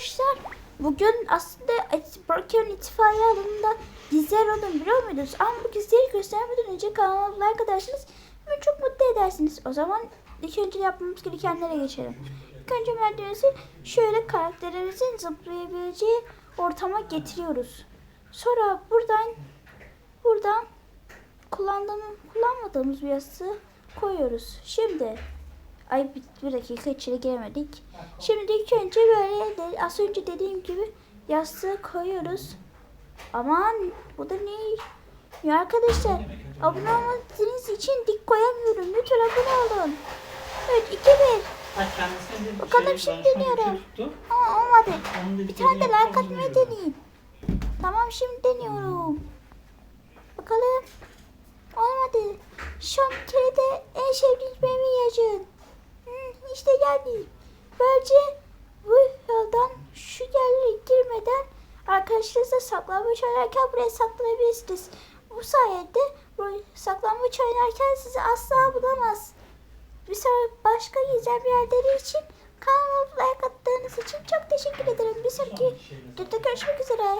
arkadaşlar bugün aslında Broken itfaiye alanında gizler olduğunu biliyor muydunuz? Ama bu gizleri göstermeden önce kanalıma like ederseniz beni çok mutlu edersiniz. O zaman ilk önce yapmamız gerekenlere geçelim. İlk önce merdivenizi şöyle karakterimizin zıplayabileceği ortama getiriyoruz. Sonra buradan buradan kullandığımız, kullanmadığımız bir yastığı koyuyoruz. Şimdi ay bir, bir dakika içeri giremedik. Şimdi ilk önce böyle de, az önce dediğim gibi yastığı koyuyoruz. Aman bu da ne? Ya arkadaşlar abone olmadığınız için dik koyamıyorum. Lütfen abone olun. Evet 2 1. Ha, kendisine de Bakalım şimdi deniyorum. bir. Ama olmadı. Bir tane de like atmayı deneyeyim. Tamam şimdi deniyorum. Bakalım. Olmadı. Son bir kere de en sevdiğim benim yiyeceğim. İşte geldi. Böylece bu yoldan şu yerlere girmeden arkadaşlarınızla saklambaç oynarken buraya saklanabilirsiniz. Bu sayede bu saklambaç oynarken sizi asla bulamaz. Bir sonraki başka bir yerleri için kanalıma like attığınız için çok teşekkür ederim. Bir sonraki videoda görüşmek üzere.